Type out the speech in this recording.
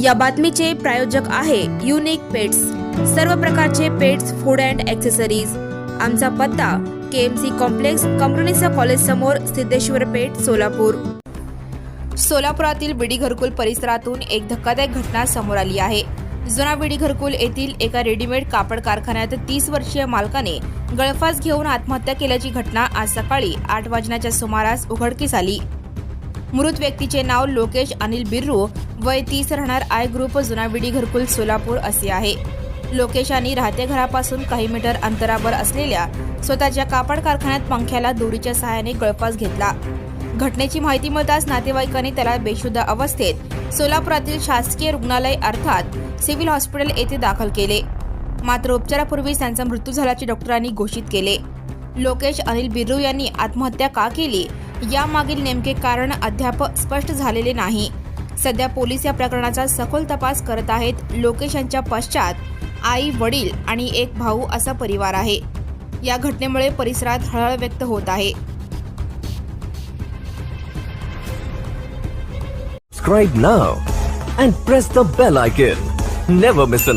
या बातमीचे प्रायोजक आहे युनिक पेट्स सर्व प्रकारचे पेट्स फूड अँड ॲक्सेसरीज आमचा पत्ता के एम सी कॉम्प्लेक्स कंपनीचा कॉलेज समोर सिद्धेश्वर पेठ सोलापूर. सोलापुरातील बिडी घरकुल परिसरातून एक धक्कादायक घटना समोर आली आहे. जुना बिडी घरकुल येथील एका रेडीमेड कापड कारखान्यात तीस वर्षीय मालकाने गळफास घेऊन आत्महत्या केल्याची घटना आज सकाळी आठ वाजण्याच्या सुमारास उघडकीस आली. मृत व्यक्तीचे नाव लोकेश अनिल बिर्रू वय तीस राहणार आय ग्रुप जुना विडी घरकुल सोलापूर असे आहे. लोकेश यांनी राहत्या घरापासून काही मीटर अंतरावर असलेल्या स्वतःच्या कापड कारखान्यात पंख्याला दोरीच्या सहाय्याने गळफास घेतला. घटनेची माहिती मिळताच नातेवाईकांनी त्याला बेशुद्ध अवस्थेत सोलापुरातील शासकीय रुग्णालय अर्थात सिव्हिल हॉस्पिटल येथे दाखल केले. मात्र उपचारापूर्वीच त्यांचा मृत्यू झाल्याचे डॉक्टरांनी घोषित केले. लोकेश अनिल बिर्रू यांनी आत्महत्या का केली? यामागील नेमके कारण अद्याप स्पष्ट झालेले नाही. सध्या पोलीस या प्रकरणाचा सखोल तपास करत आहेत. लोकेश यांच्या पश्चात आई वडील आणि एक भाऊ असा परिवार आहे. या घटनेमुळे परिसरात हळहळ व्यक्त होत आहे. Subscribe now and press the bell icon. Never miss an